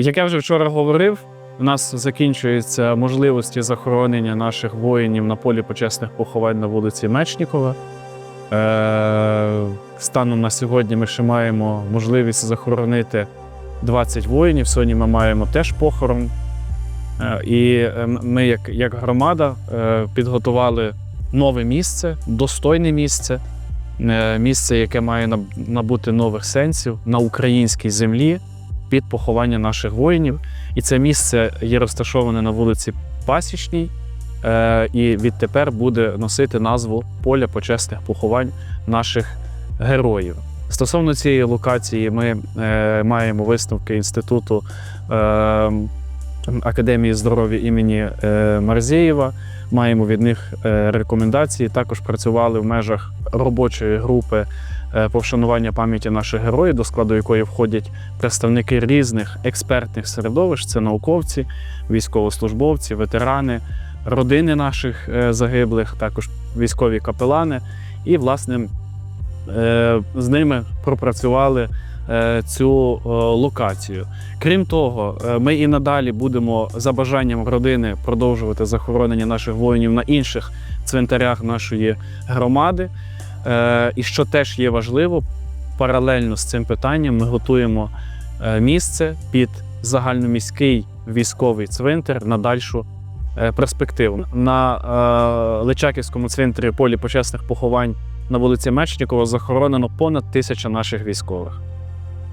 Як я вже вчора говорив, у нас закінчуються можливості захоронення наших воїнів на полі почесних поховань на вулиці Мечнікова. Е, станом на сьогодні ми ще маємо можливість захоронити 20 воїнів. Сьогодні ми маємо теж похорон. Е, і е, ми, як, як громада, підготували нове місце, достойне місце, місце, яке має набути нових сенсів на українській землі під поховання наших воїнів. І це місце є розташоване на вулиці Пасічній, е, і відтепер буде носити назву Поля почесних поховань наших героїв. Стосовно цієї локації, ми е, маємо висновки інституту е, Академії здоров'я імені е, Марзєєва. Маємо від них рекомендації. Також працювали в межах робочої групи е, по вшанування пам'яті наших героїв, до складу якої входять представники різних експертних середовищ: це науковці, військовослужбовці, ветерани, родини наших е, загиблих, також військові капелани. І, власне, е, з ними пропрацювали цю локацію. Крім того, ми і надалі будемо за бажанням родини продовжувати захоронення наших воїнів на інших цвинтарях нашої громади. Е, І що теж є важливо, паралельно з цим питанням ми готуємо е, місце під загальноміський військовий цвинтар на дальшу е, перспективу. На Личаківському цвинтарі полі почесних поховань на вулиці Мечнікова захоронено понад тисяча наших військових.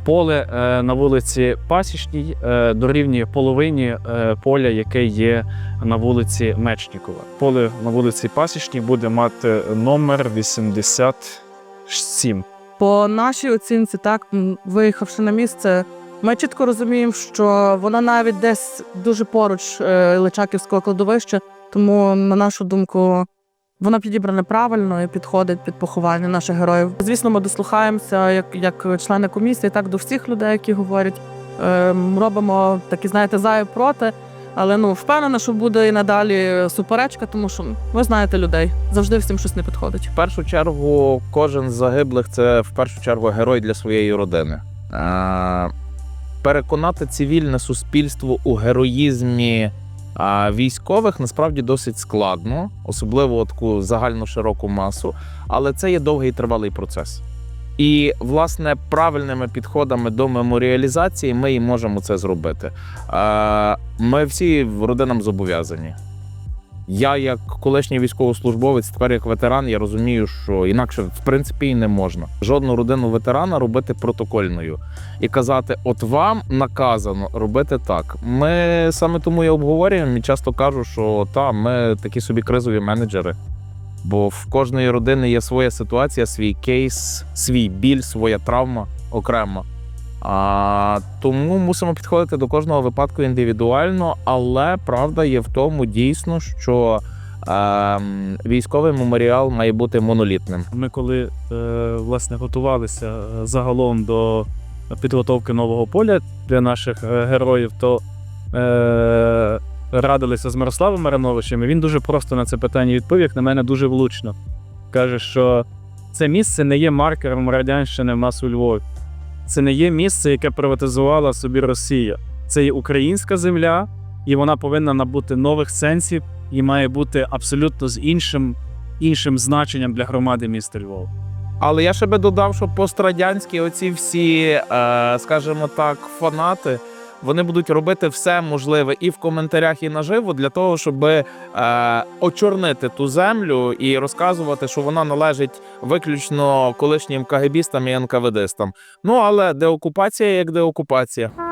Поле е, на вулиці Пасічній е, дорівнює половині е, поля, яке є на вулиці Мечнікова. Поле на вулиці Пасічній буде мати номер 87. По нашій оцінці, так виїхавши на місце, ми чітко розуміємо, що вона навіть десь дуже поруч Личаківського кладовища, тому, на нашу думку, вона підібрана правильно і підходить під поховання наших героїв. Звісно, ми дослухаємося як, як члени комісії, так до всіх людей, які говорять. Е, робимо такі, знаєте, за і проти. Але ну впевнена, що буде і надалі суперечка, тому що ви знаєте людей завжди всім щось не підходить. В першу чергу, кожен з загиблих це в першу чергу герой для своєї родини. Переконати цивільне суспільство у героїзмі а, військових насправді досить складно, особливо таку загальну широку масу, але це є довгий і тривалий процес. І, власне, правильними підходами до меморіалізації ми і можемо це зробити. Ми всі родинам зобов'язані. Я, як колишній військовослужбовець, тепер як ветеран, я розумію, що інакше в принципі і не можна. Жодну родину ветерана робити протокольною і казати: от вам наказано робити так. Ми саме тому і обговорюємо і часто кажу, що та ми такі собі кризові менеджери. Бо в кожної родини є своя ситуація, свій кейс, свій біль, своя травма окремо. А, тому мусимо підходити до кожного випадку індивідуально, але правда є в тому дійсно, що ем, військовий меморіал має бути монолітним. Ми коли е, власне готувалися е, загалом до підготовки нового поля для наших е, героїв, то е, радилися з Мирославом Марановичем. і Він дуже просто на це питання відповів, як на мене, дуже влучно. Каже, що це місце не є маркером радянщини в нас у Львові. Це не є місце, яке приватизувала собі Росія. Це є українська земля, і вона повинна набути нових сенсів і має бути абсолютно з іншим іншим значенням для громади міста Львова. Але я ще би додав, що пострадянські оці всі, е, скажімо так, фанати. Вони будуть робити все можливе і в коментарях, і наживо для того, щоб е, очорнити ту землю і розказувати, що вона належить виключно колишнім кагебістам і НКВДистам. Ну але деокупація як деокупація.